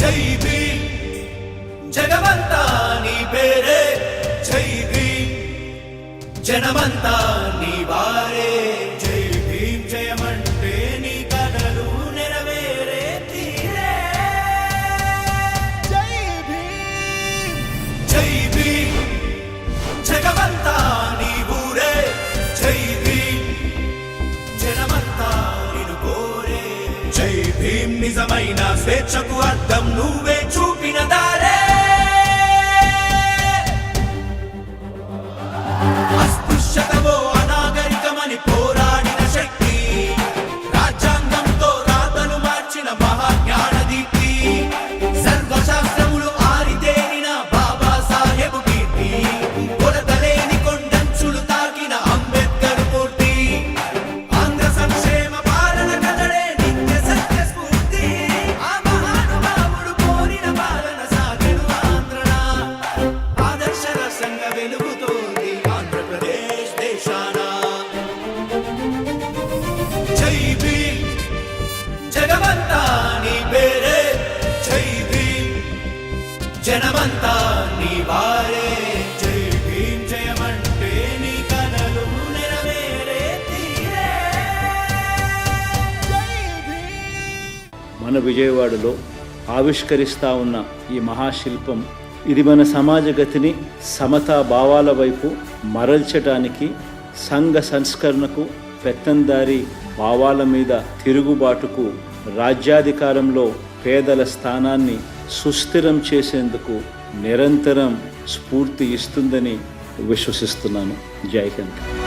జై భీమ్. జగమంతా నీ పేరే. జై భీమ్. జనమంతా నీ వారే. జై భీమ్. జయమంటే నీ కథలు నెరవేరే తీరే. జై భీమ్. జై భీమ్ నిజమైన స్వేచ్ఛకు అర్థం నువ్వే చూపిన దారే. అస్పృశ్యతవో అనాగరికమని పోరాడిన శక్తి. రాజ్యాంగంతో రాతలు మార్చిన మహాజ్ఞాన జనమంతా నీ వారే జై జయమంటే నీ కలలు నెరవేరే తీరే. మన విజయవాడలో ఆవిష్కరిస్తా ఉన్న ఈ మహాశిల్పం ఇది మన సమాజ గతిని సమతా భావాల వైపు మరల్చటానికి సంఘ సంస్కరణకు పెత్తందారి భావాల మీద తిరుగుబాటుకు రాజ్యాధికారంలో పేదల స్థానాన్ని సుస్థిరం చేసేందుకు నిరంతరం స్ఫూర్తి ఇస్తుందని విశ్వసిస్తున్నాను. జై హింద్.